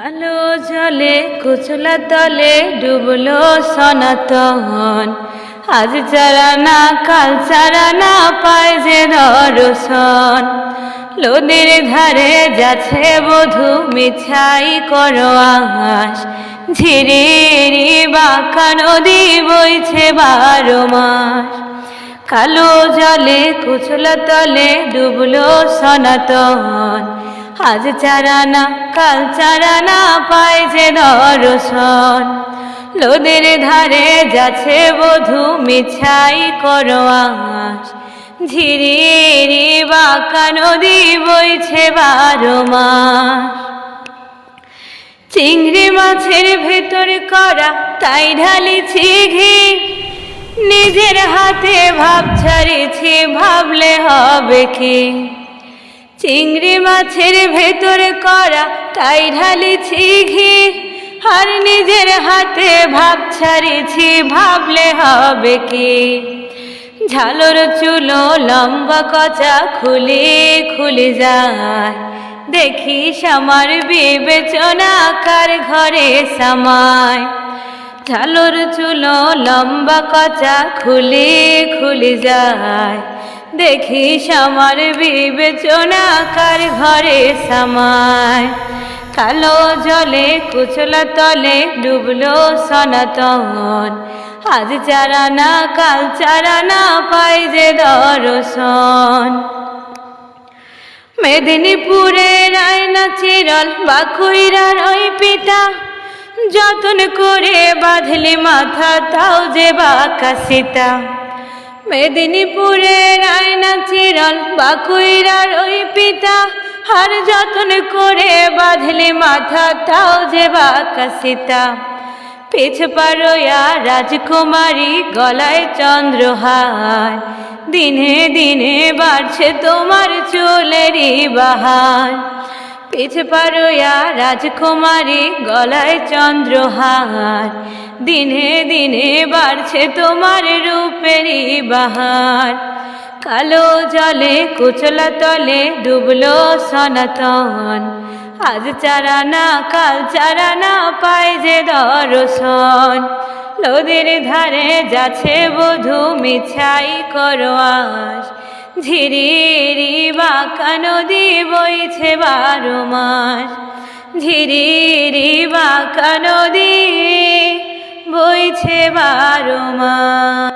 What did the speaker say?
আলো জলে কুচলা তলে ডুবলো সনাতন। আজ চারা না, কাল চারা না পায় যে দর্শন। লোদের ধারে যাচ্ছে বধু মিছাই করো আস ঝিরিরি বাঁকা নদী বইছে বারো মাস। কালো জলে, কুচলা তলে ডুবলো সনাতন। আজ চারানা কাল চারানা পায় যে দর্শন। লোদের ধারে যাচ্ছে বধু মিছাই করো আস ঝিরিরি বাঁকা নদী বইছে বারো মাস। চিংড়ি মাছের ভেতর করা, তাই ঢালিছি ঘি। নিজের হাতে ভাব ছাড়িছি, ভাবলে হবে কি? চিংড়ি মাছের ভেতরে করা তাই ঢালিছি ঘি। আর নিজের হাতে ভাব ছাড়িছি, ভাবলে হবে কি? ঝালর চুলো লম্বা কচা খুলে খুলে যায়। দেখিস আমার বিবেচনা কার ঘরে সামায়। ঝালর চুলো লম্বা কচা খুলে খুলে যায়। দেখিস আমার বিবেচনা কার ঘরে সামায়। কালো জলে কুচলা তলে ডুবলো সনাতন। আজ চারা না, কাল চারা না পাই যে দর্শন। মেদিনীপুরে রায়না চিরল বাকুইরার ওই পিতা। যতন করে বাঁধলি মাথা, তাও যে বাঁকা সীতা। মেদিনীপুরে রায়না চিরল বাকুইরার ওই পিতা। হার যতন করে বাঁধলে মাথা, তাও যে বাঁকা সীতা পিছ পারোয়া রাজকুমারী গলায় চন্দ্রহার। দিনে দিনে বাড়ছে তোমার চুলেরই বাহার। পিছ পারোয়া রাজকুমারী গলায় চন্দ্রহার। দিনে দিনে বাড়ছে তোমার রূপেরই বাহার। কালো জলে কুচলা তলে ডুবলো সনাতন। আজ চারা না, কাল চারা না পায় যে দর্শন। লোদের ধারে যাচ্ছে বধু মিছাই করো আস ঝিরিরি বাঁকা নদী বইছে বারো মাস। ঝিরিরি বাঁকা নদী বইছে বারো মাস।